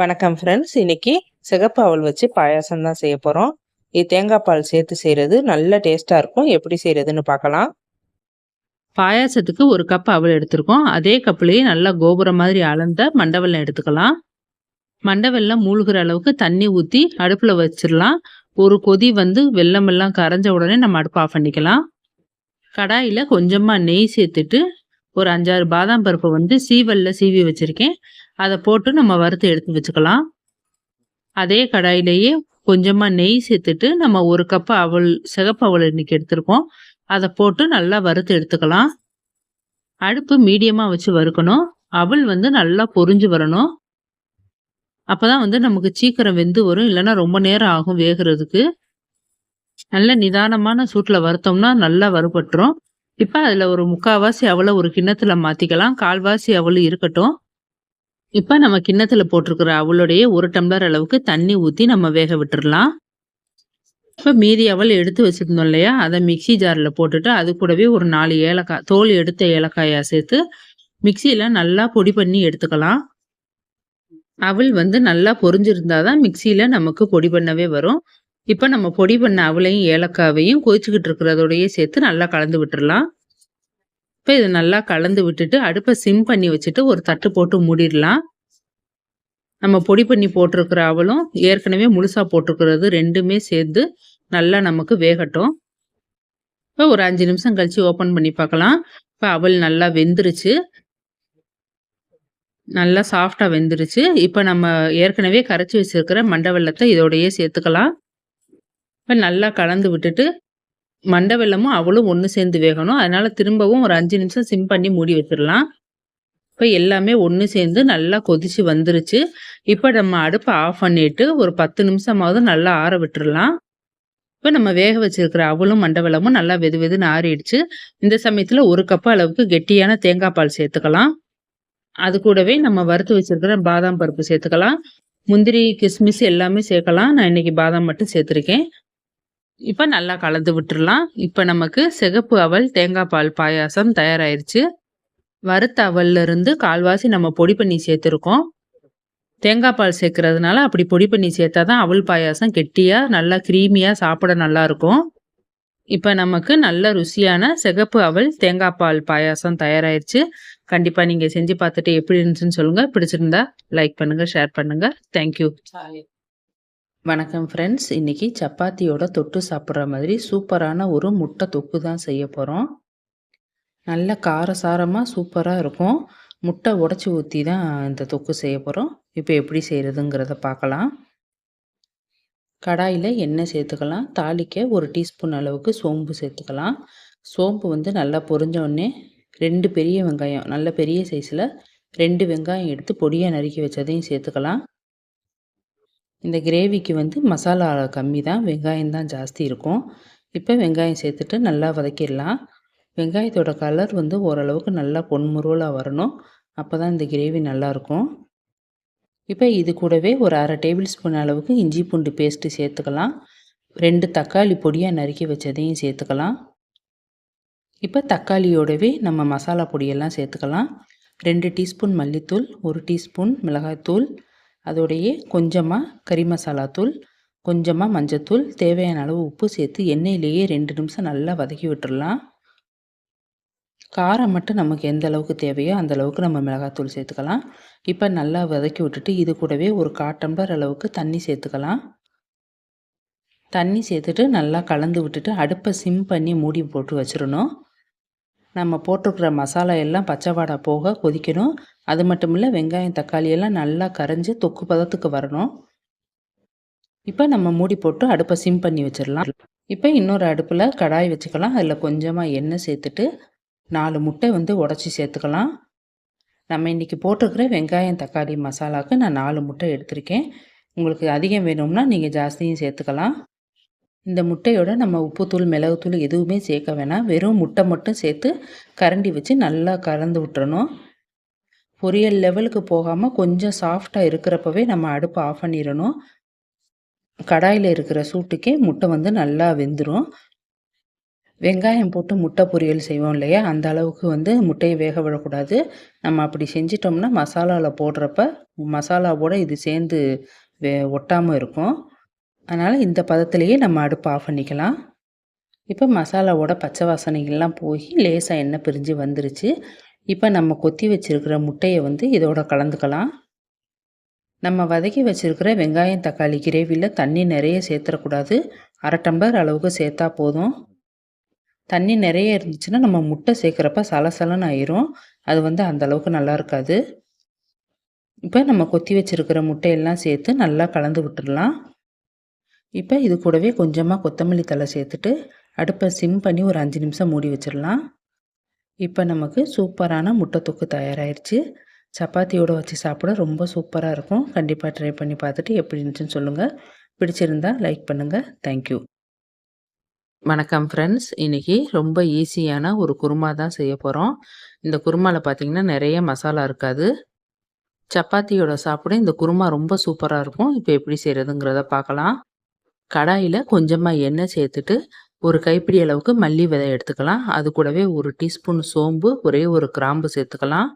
வணக்கம் ஃப்ரெண்ட்ஸ் இன்னைக்கு சிகப்பு அவல் வச்சு பாயாசம் தான் செய்ய போகிறோம் இது தேங்காய் பால் சேர்த்து செய்கிறது நல்ல டேஸ்ட்டாக இருக்கும். எப்படி செய்கிறதுன்னு பார்க்கலாம். பாயாசத்துக்கு ஒரு கப் அவல் எடுத்திருக்கோம். அதே கப்புலேயே நல்லா கோபுரம் மாதிரி அளந்த மண்டவெல்லம் எடுத்துக்கலாம். மண்டவெல்லம் மூழ்கிற அளவுக்கு தண்ணி ஊற்றி அடுப்பில் வச்சிடலாம். ஒரு கொதி வந்து வெள்ளமெல்லாம் கரைஞ்ச உடனே நம்ம அடுப்பு ஆஃப் பண்ணிக்கலாம். கடாயில் கொஞ்சமாக நெய் சேர்த்துட்டு ஒரு அஞ்சாறு பாதாம் பருப்பை வந்து சீவல்ல சீவி வச்சுருக்கேன். அதை போட்டு நம்ம வறுத்து எடுத்து வச்சுக்கலாம். அதே கடாயிலேயே கொஞ்சமாக நெய் சேர்த்துட்டு நம்ம ஒரு கப்பு அவள் சிகப்பு அவள் இன்னைக்கு எடுத்திருக்கோம். அதை போட்டு நல்லா வறுத்து எடுத்துக்கலாம். அடுப்பு மீடியமாக வச்சு வறுக்கணும். அவள் வந்து நல்லா பொறிஞ்சு வரணும். அப்போதான் வந்து நமக்கு சீக்கிரம் வெந்து வரும். இல்லைன்னா ரொம்ப நேரம் ஆகும் வேகிறதுக்கு. நல்ல நிதானமான சூட்டில் வறுத்தோம்னா நல்லா வறுபட்டுரும். இப்போ அதில் ஒரு முக்கால்வாசி அவளை ஒரு கிண்ணத்தில் மாற்றிக்கலாம் கால்வாசி அவள் இருக்கட்டும். இப்போ நம்ம கிண்ணத்தில் போட்டிருக்கிற அவளுடைய ஒரு டம்ளர் அளவுக்கு தண்ணி ஊற்றி நம்ம வேக விட்டுடலாம் இப்போ மீதி அவள் எடுத்து வச்சுருந்தோம் இல்லையா? அதை மிக்சி ஜாரில் போட்டுட்டு அது கூடவே ஒரு நாலு ஏலக்காய் தோல் எடுத்த ஏலக்காயாக சேர்த்து மிக்சியில் நல்லா பொடி பண்ணி எடுத்துக்கலாம். அவள் வந்து நல்லா பொறிஞ்சிருந்தா தான் மிக்சியில் நமக்கு பொடி பண்ணவே வரும். இப்போ நம்ம பொடி பண்ண அவளையும் ஏலக்காவையும் கொதிச்சுக்கிட்டு இருக்கிறதோடையே சேர்த்து நல்லா கலந்து விட்டுடலாம் இப்போ இதை நல்லா கலந்து விட்டுட்டு அடுப்பை சிம் பண்ணி வச்சுட்டு ஒரு தட்டு போட்டு மூடிடலாம். நம்ம பொடி பண்ணி போட்டிருக்கிற அவளும் ஏற்கனவே முழுசாக போட்டிருக்கிறது ரெண்டுமே சேர்ந்து நல்லா நமக்கு வேகட்டும். இப்போ ஒரு அஞ்சு நிமிஷம் கழித்து ஓப்பன் பண்ணி பார்க்கலாம். இப்போ அவள் நல்லா வெந்துருச்சு. நல்லா சாஃப்டாக வெந்துருச்சு. இப்போ நம்ம ஏற்கனவே கரைச்சி வச்சுருக்கிற மண்டை வெள்ளத்தை இதோடையே சேர்த்துக்கலாம். இப்போ நல்லா கலந்து விட்டுட்டு மண்டை வெள்ளமும் அவளும் ஒன்று சேர்ந்து வேகணும். அதனால் திரும்பவும் ஒரு அஞ்சு நிமிஷம் சிம் பண்ணி மூடி வச்சிடலாம். இப்போ எல்லாமே ஒன்று சேர்ந்து நல்லா கொதிச்சு வந்துருச்சு. இப்போ நம்ம அடுப்பை ஆஃப் பண்ணிட்டு ஒரு பத்து நிமிஷமாவது நல்லா ஆற விட்டுடலாம் இப்போ நம்ம வேக வச்சிருக்கிற அவளும் மண்டவளமும் நல்லா வெது வெதுன்னு ஆறிடுச்சு. இந்த சமயத்தில் ஒரு கப் அளவுக்கு கெட்டியான தேங்காய் பால் சேர்த்துக்கலாம். அது கூடவே நம்ம வறுத்து வச்சிருக்கிற பாதாம் பருப்பு சேர்த்துக்கலாம். முந்திரி கிஸ்மிஸ் எல்லாமே சேர்க்கலாம். நான் இன்னைக்கு பாதாம் மட்டும் சேர்த்துருக்கேன். இப்போ நல்லா கலந்து விட்டுடலாம் இப்போ நமக்கு சிகப்பு அவல் தேங்காய் பால் பாயாசம் தயாராயிருச்சு. வறுத்த அவல்லிருந்து கால்வாசி நம்ம பொடி பண்ணி சேர்த்துருக்கோம். தேங்காய் பால் சேர்க்கறதுனால அப்படி பொடி பண்ணி சேர்த்தா தான் அவல் பாயாசம் கெட்டியாக நல்லா க்ரீமியாக சாப்பிட நல்லா இருக்கும். இப்போ நமக்கு நல்ல ருசியான சிகப்பு அவல் தேங்காய் பால் பாயாசம் தயாராயிருச்சு. கண்டிப்பாக நீங்கள் செஞ்சு பார்த்துட்டு எப்படி இருந்துச்சுன்னு சொல்லுங்கள் பிடிச்சிருந்தா லைக் பண்ணுங்கள் ஷேர் பண்ணுங்கள் தேங்க்யூ வணக்கம் ஃப்ரெண்ட்ஸ் இன்றைக்கி சப்பாத்தியோட தொட்டு சாப்பிட்ற மாதிரி சூப்பரான ஒரு முட்டை தொக்கு தான் செய்ய போகிறோம் நல்ல காரசாரமாக சூப்பராக இருக்கும். முட்டை உடச்சி ஊற்றி தான் இந்த தொக்கு செய்ய போகிறோம் இப்போ எப்படி செய்கிறதுங்கிறத பார்க்கலாம். கடாயில் எண்ணெய் சேர்த்துக்கலாம். தாளிக்க ஒரு டீஸ்பூன் அளவுக்கு சோம்பு சேர்த்துக்கலாம். சோம்பு வந்து நல்லா பொரிஞ்சோடனே ரெண்டு பெரிய வெங்காயம் நல்ல பெரிய சைஸில் ரெண்டு வெங்காயம் எடுத்து பொடியாக நறுக்கி வச்சதையும் சேர்த்துக்கலாம். இந்த கிரேவிக்கு வந்து மசாலா கம்மி தான். வெங்காயம் தான் ஜாஸ்தி இருக்கும். இப்போ வெங்காயம் சேர்த்துட்டு நல்லா வதக்கிடலாம். வெங்காயத்தோட கலர் வந்து ஓரளவுக்கு நல்லா பொன்முருவலாக வரணும். அப்போ தான் இந்த கிரேவி நல்லாயிருக்கும் இப்போ இது கூடவே ஒரு அரை டேபிள் ஸ்பூன் அளவுக்கு இஞ்சி பூண்டு பேஸ்ட்டு சேர்த்துக்கலாம். ரெண்டு தக்காளி பொடியாக நறுக்கி வச்சதையும் சேர்த்துக்கலாம். இப்போ தக்காளியோடவே நம்ம மசாலா பொடியெல்லாம் சேர்த்துக்கலாம். ரெண்டு டீஸ்பூன் மல்லித்தூள் ஒரு டீஸ்பூன் மிளகாய்த்தூள் அதோடையே கொஞ்சமாக கறி மசாலா தூள் கொஞ்சமாக மஞ்சத்தூள் தேவையான அளவு உப்பு சேர்த்து எண்ணெயிலேயே ரெண்டு நிமிஷம் நல்லா வதக்கி விட்டுடலாம் காரம் மட்டும் நமக்கு எந்த அளவுக்கு தேவையோ அந்த அளவுக்கு நம்ம மிளகாத்தூள் சேர்த்துக்கலாம். இப்போ நல்லா வதக்கி விட்டுட்டு இது கூடவே ஒரு காட்டம்பர் அளவுக்கு தண்ணி சேர்த்துக்கலாம். தண்ணி சேர்த்துட்டு நல்லா கலந்து விட்டுட்டு அடுப்பை சிம் பண்ணி மூடி போட்டு வச்சிடணும். நம்ம போட்டிருக்கிற மசாலா எல்லாம் பச்சை வாடை போக கொதிக்கணும். அது மட்டும் இல்லை வெங்காயம் தக்காளி எல்லாம் நல்லா கரைஞ்சி தொக்கு பதத்துக்கு வரணும். இப்போ நம்ம மூடி போட்டு அடுப்பை சிம் பண்ணி வச்சிடலாம். இப்போ இன்னொரு அடுப்பில் கடாய் வச்சுக்கலாம். அதில் கொஞ்சமாக எண்ணெய் சேர்த்துட்டு நாலு முட்டை வந்து உடச்சி சேர்த்துக்கலாம். நம்ம இன்றைக்கி போட்டிருக்கிற வெங்காயம் தக்காளி மசாலாவுக்கு நான் நாலு முட்டை எடுத்திருக்கேன். உங்களுக்கு அதிகம் வேணும்னா நீங்கள் ஜாஸ்தியும் சேர்த்துக்கலாம். இந்த முட்டையோட நம்ம உப்புத்தூள் மிளகுத்தூள் எதுவுமே சேர்க்க வேணாம். வெறும் முட்டை மட்டும் சேர்த்து கரண்டி வச்சு நல்லா கலந்து விட்டுறணும். பொரியல் லெவலுக்கு போகாமல் கொஞ்சம் சாஃப்டாக இருக்கிறப்பவே நம்ம அடுப்பை ஆஃப் பண்ணிடணும். கடாயில் இருக்கிற சூட்டுக்கே முட்டை வந்து நல்லா வெந்துடும் வெங்காயம் போட்டு முட்டை பொரியல் செய்வோம் இல்லையா? அந்த அளவுக்கு வந்து முட்டையை வேக விடக்கூடாது. நம்ம அப்படி செஞ்சிட்டோம்னா மசாலாவில் போடுறப்ப மசாலாவோட இது சேர்ந்து வே ஒட்டாமல் இருக்கும். அதனால் இந்த பதத்துலேயே நம்ம அடுப்பு ஆஃப் பண்ணிக்கலாம். இப்போ மசாலாவோட பச்சை வாசனைகள்லாம் போய் லேசாக எண்ணெய் பிரிஞ்சு வந்துருச்சு. இப்போ நம்ம கொத்தி வச்சுருக்கிற முட்டையை வந்து இதோட கலந்துக்கலாம். நம்ம வதக்கி வச்சுருக்கிற வெங்காயம் தக்காளி கிரேவியில் தண்ணி நிறைய சேர்த்துடக்கூடாது அரை டம்ளர் அளவுக்கு சேர்த்தா போதும். தண்ணி நிறைய இருந்துச்சுன்னா நம்ம முட்டை சேர்க்குறப்ப சலசலன்னு ஆயிரும். அது வந்து அந்த அளவுக்கு நல்லா இருக்காது. இப்போ நம்ம கொத்தி வச்சுருக்கிற முட்டையெல்லாம் சேர்த்து நல்லா கலந்து விட்டுடலாம். இப்போ இது கூடவே கொஞ்சமாக கொத்தமல்லி தலை சேர்த்துட்டு அடுப்பை சிம் பண்ணி ஒரு அஞ்சு நிமிஷம் மூடி வச்சிடலாம். இப்போ நமக்கு சூப்பரான முட்டை தொக்கு தயாராகிடுச்சு சப்பாத்தியோடு வச்சு சாப்பிட ரொம்ப சூப்பராக இருக்கும். கண்டிப்பாக ட்ரை பண்ணி பார்த்துட்டு எப்படி இருந்துச்சுன்னு சொல்லுங்கள் பிடிச்சிருந்தா லைக் பண்ணுங்கள் தேங்க்யூ வணக்கம் ஃப்ரெண்ட்ஸ் இன்றைக்கி ரொம்ப ஈஸியான ஒரு குருமா தான் செய்ய போகிறோம் இந்த குருமாவில் பார்த்திங்கன்னா நிறைய மசாலா இருக்காது. சப்பாத்தியோட சாப்பிட இந்த குருமா ரொம்ப சூப்பராக இருக்கும். இப்போ எப்படி செய்கிறதுங்கிறத பார்க்கலாம் கடாயில் கொஞ்சமாக எண்ணெய் சேர்த்துட்டு ஒரு கைப்பிடி அளவுக்கு மல்லி விதை எடுத்துக்கலாம். அது கூடவே ஒரு டீஸ்பூன் சோம்பு ஒரே ஒரு கிராம்பு சேர்த்துக்கலாம்.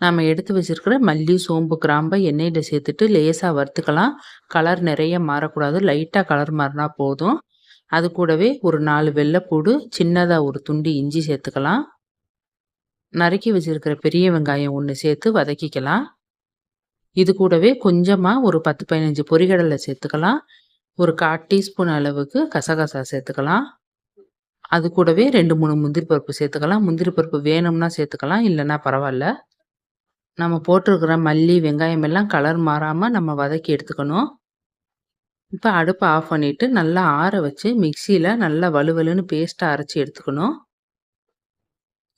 நாம் எடுத்து வச்சுருக்கிற மல்லி சோம்பு கிராம்பை எண்ணெயில் சேர்த்துட்டு லேசாக வறுத்துக்கலாம். கலர் நிறைய மாறக்கூடாது. லைட்டாக கலர் மாறினா போதும். அது கூடவே ஒரு நாலு வெள்ளைப்பூடு சின்னதாக ஒரு துண்டு இஞ்சி சேர்த்துக்கலாம். நறுக்கி வச்சுருக்கிற பெரிய வெங்காயம் ஒன்று சேர்த்து வதக்கிக்கலாம். இது கூடவே கொஞ்சமாக ஒரு பத்து பதினஞ்சு பொரிகடலை சேர்த்துக்கலாம். ஒரு கால் டீஸ்பூன் அளவுக்கு கசகசா சேர்த்துக்கலாம். அது கூடவே ரெண்டு மூணு முந்திரி பருப்பு சேர்த்துக்கலாம். முந்திரி பருப்பு வேணும்னா சேர்த்துக்கலாம் இல்லைன்னா பரவாயில்ல. நம்ம போட்டிருக்கிற மல்லி வெங்காயம் எல்லாம் கலர் மாறாமல் நம்ம வதக்கி எடுத்துக்கணும். இப்போ அடுப்பை ஆஃப் பண்ணிவிட்டு நல்லா ஆற வச்சு மிக்சியில் நல்லா வலுவலுன்னு பேஸ்ட்டாக அரைச்சி எடுத்துக்கணும்.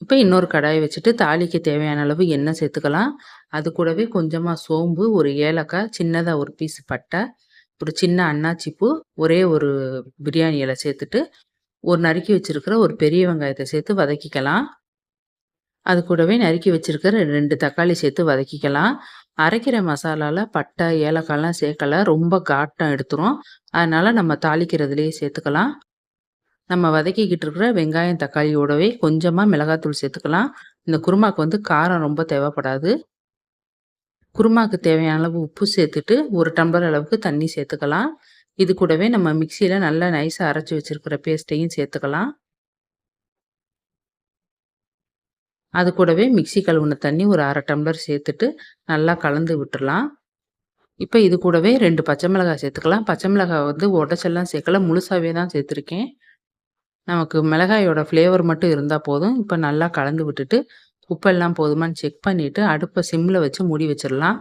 இப்போ இன்னொரு கடாயை வச்சுட்டு தாளிக்கு தேவையான அளவு எண்ணெய் சேர்த்துக்கலாம். அது கூடவே கொஞ்சமாக சோம்பு ஒரு ஏலக்காய் சின்னதாக ஒரு பீஸ் பட்டை ஒரு சின்ன அன்னாச்சிப்பூ ஒரே ஒரு பிரியாணி இலை சேர்த்துட்டு ஒரு நறுக்கி வச்சுருக்கிற ஒரு பெரிய வெங்காயத்தை சேர்த்து வதக்கிக்கலாம். அது கூடவே நறுக்கி வச்சுருக்கிற ரெண்டு தக்காளி சேர்த்து வதக்கிக்கலாம். அரைக்கிற மசாலாவில் பட்டை ஏலக்காய்லாம் சேர்க்கல. ரொம்ப காட்டம் எடுத்துரும். அதனால் நம்ம தாளிக்கிறதுலேயே சேர்த்துக்கலாம். நம்ம வதக்கிக்கிட்டு இருக்கிற வெங்காயம் தக்காளியோடவே கொஞ்சமாக மிளகாத்தூள் சேர்த்துக்கலாம். இந்த குருமாக்கு வந்து காரம் ரொம்ப தேவைப்படாது. குருமாக்கு தேவையான அளவு உப்பு சேர்த்துட்டு ஒரு டம்ளர் அளவுக்கு தண்ணி சேர்த்துக்கலாம். இது கூடவே நம்ம மிக்சியில் நல்லா நைஸாக அரைச்சி வச்சுருக்கிற பேஸ்ட்டையும் சேர்த்துக்கலாம். அது கூடவே மிக்சி கழுவுன தண்ணி ஒரு அரை டம்ளர் சேர்த்துட்டு நல்லா கலந்து விட்டுடலாம் இப்போ இது கூடவே ரெண்டு பச்சை மிளகாய் சேர்த்துக்கலாம். பச்சை மிளகாய் வந்து உடச்செல்லாம் சேர்க்கல. முழுசாகவே தான் சேர்த்துருக்கேன். நமக்கு மிளகாயோட ஃப்ளேவர் மட்டும் இருந்தால் போதும். இப்போ நல்லா கலந்து விட்டுட்டு உப்பெல்லாம் போதுமான்னு செக் பண்ணிவிட்டு அடுப்பை சிம்மில் வச்சு மூடி வச்சிடலாம்.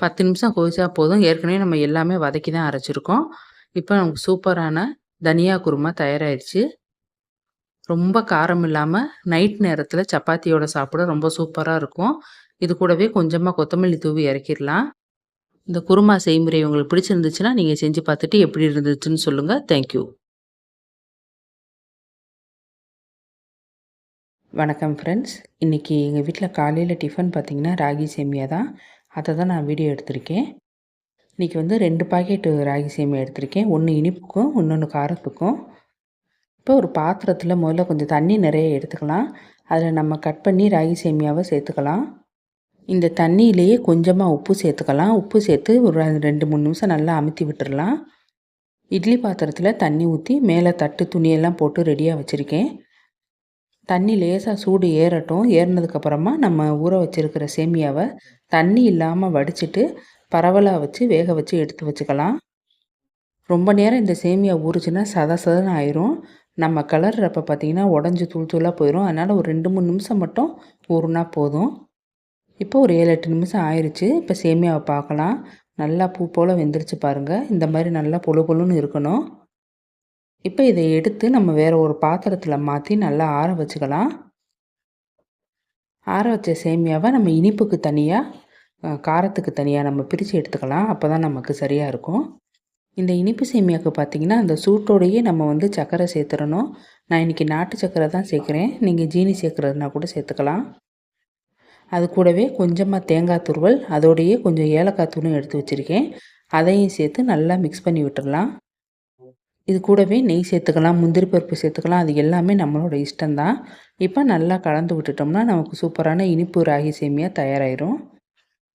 பத்து நிமிஷம் கொதிச்சா போதும். ஏற்கனவே நம்ம எல்லாமே வதக்கி தான் அரைச்சிருக்கோம். இப்போ நமக்கு சூப்பரான தனியா குருமா தயாராகிடுச்சு ரொம்ப காரம் இல்லாமல் நைட் நேரத்தில் சப்பாத்தியோட சாப்பிட ரொம்ப சூப்பராக இருக்கும். இது கூடவே கொஞ்சமாக கொத்தமல்லி தூவி இறக்கிடலாம். இந்த குருமா செய்முறை உங்களுக்கு பிடிச்சிருந்துச்சுன்னா நீங்கள் செஞ்சு பார்த்துட்டு எப்படி இருந்துச்சுன்னு சொல்லுங்கள் தேங்க்யூ வணக்கம் ஃப்ரெண்ட்ஸ் இன்றைக்கி எங்கள் வீட்டில் காலையில் டிஃபன் பார்த்திங்கன்னா ராகி சேமியா தான். அதை தான் நான் வீடியோ எடுத்திருக்கேன். இன்றைக்கி வந்து ரெண்டு பாக்கெட்டு ராகி சேமியா எடுத்திருக்கேன். ஒன்று இனிப்புக்கும் இன்னொன்று காரத்துக்கும். இப்போ ஒரு பாத்திரத்தில் முதல்ல கொஞ்சம் தண்ணி நிறைய எடுத்துக்கலாம். அதில் நம்ம கட் பண்ணி ராகி சேமியாவை சேர்த்துக்கலாம். இந்த தண்ணியிலேயே கொஞ்சமாக உப்பு சேர்த்துக்கலாம். உப்பு சேர்த்து ஒரு ரெண்டு மூணு நிமிஷம் நல்லா அமுத்தி விட்டுடலாம் இட்லி பாத்திரத்தில் தண்ணி ஊற்றி மேலே தட்டு துணியெல்லாம் போட்டு ரெடியாக வச்சுருக்கேன். தண்ணி லேசாக சூடு ஏறட்டும். ஏறினதுக்கப்புறமா நம்ம ஊற வச்சுருக்கிற சேமியாவை தண்ணி இல்லாமல் வடிச்சிட்டு பரவலாக வச்சு வேக வச்சு எடுத்து வச்சுக்கலாம். ரொம்ப நேரம் இந்த சேமியா ஊறுச்சுன்னா சத சதன்னு ஆயிரும். நம்ம கலர்றப்ப பார்த்திங்கன்னா உடஞ்சி தூள் தூளாக போயிடும் அதனால் ஒரு ரெண்டு மூணு நிமிஷம் மட்டும் ஊறுனா போதும். இப்போ ஒரு ஏழு எட்டு நிமிஷம் ஆயிடுச்சு இப்போ சேமியாவை பார்க்கலாம். நல்லா பூ போல் வெந்துருச்சு பாருங்கள் இந்த மாதிரி நல்லா பொழு பொழுன்னு இருக்கணும். இப்போ இதை எடுத்து நம்ம வேறு ஒரு பாத்திரத்தில் மாற்றி நல்லா ஆற வச்சுக்கலாம். ஆற வச்ச சேமியாவை நம்ம இனிப்புக்கு தனியாக காரத்துக்கு தனியாக நம்ம பிரித்து எடுத்துக்கலாம். அப்போ தான் நமக்கு சரியாக இருக்கும். இந்த இனிப்பு சேமியாவுக்கு பார்த்திங்கன்னா அந்த சூட்டோடையே நம்ம வந்து சர்க்கரை சேர்த்துடணும். நான் இன்றைக்கி நாட்டு சர்க்கரை தான் சேர்க்குறேன். நீங்கள் ஜீனி சேர்க்குறதுனா கூட சேர்த்துக்கலாம். அது கூடவே கொஞ்சமாக தேங்காய் துருவல் அதோடையே கொஞ்சம் ஏலக்காய் தூளும் எடுத்து வச்சுருக்கேன். அதையும் சேர்த்து நல்லா மிக்ஸ் பண்ணி விட்டுடலாம். இது கூடவே நெய் சேர்த்துக்கலாம் முந்திரி பருப்பு சேர்த்துக்கலாம். அது எல்லாமே நம்மளோட இஷ்டம்தான் இப்போ நல்லா கலந்து விட்டுட்டோம்னா நமக்கு சூப்பரான இனிப்பு ராகி சேமியா தயாராகிரும்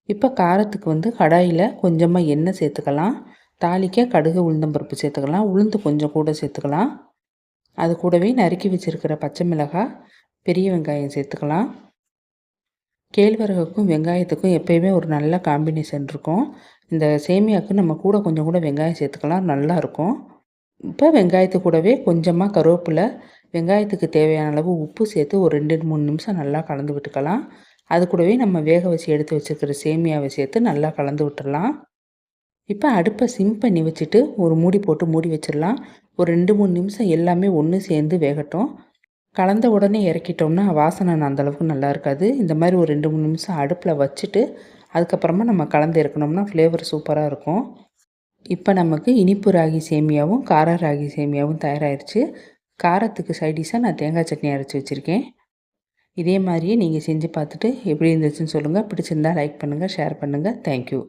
இப்போ காரத்துக்கு வந்து கடாயில் கொஞ்சமாக எண்ணெய் சேர்த்துக்கலாம். தாளிக்க கடுகு உளுந்தம்பருப்பு சேர்த்துக்கலாம். உளுந்து கொஞ்சம் கூட சேர்த்துக்கலாம். அது கூடவே நறுக்கி வச்சுருக்கிற பச்சை மிளகாய் பெரிய வெங்காயம் சேர்த்துக்கலாம். கேழ்வரகுக்கும் வெங்காயத்துக்கும் எப்போயுமே ஒரு நல்ல காம்பினேஷன் இருக்கும். இந்த சேமியாவுக்கு நம்ம கூட கொஞ்சம் கூட வெங்காயம் சேர்த்துக்கலாம். நல்லாயிருக்கும் இப்போ வெங்காயத்து கூடவே கொஞ்சமாக கருவேப்பிலை வெங்காயத்துக்கு தேவையான அளவு உப்பு சேர்த்து ஒரு ரெண்டு மூணு நிமிஷம் நல்லா கலந்து விட்டுக்கலாம். அது கூடவே நம்ம வேக வச்சு எடுத்து வச்சுருக்கிற சேமியாவை சேர்த்து நல்லா கலந்து விட்டுடலாம். இப்போ அடுப்பை சிம் பண்ணி வச்சுட்டு ஒரு மூடி போட்டு மூடி வச்சிடலாம். ஒரு ரெண்டு மூணு நிமிஷம் எல்லாமே ஒன்று சேர்ந்து வேகட்டும். கலந்த உடனே இறக்கிட்டோம்னா வாசனை அந்தளவுக்கு நல்லா இருக்காது. இந்த மாதிரி ஒரு ரெண்டு மூணு நிமிஷம் அடுப்பில் வச்சுட்டு அதுக்கப்புறமா நம்ம கலந்து இறக்கணும்னா ஃப்ளேவர் சூப்பராக இருக்கும். இப்போ நமக்கு இனிப்பு ராகி சேமியாவும் கார ராகி சேமியாவும் தயாராகிடுச்சு காரத்துக்கு சைடிஷாக நான் தேங்காய் சட்னி அரைச்சி வச்சுருக்கேன். இதே மாதிரியே நீங்கள் செஞ்சு பார்த்துட்டு எப்படி இருந்துச்சுன்னு சொல்லுங்கள் பிடிச்சிருந்தா லைக் பண்ணுங்கள் ஷேர் பண்ணுங்கள் தேங்க்யூ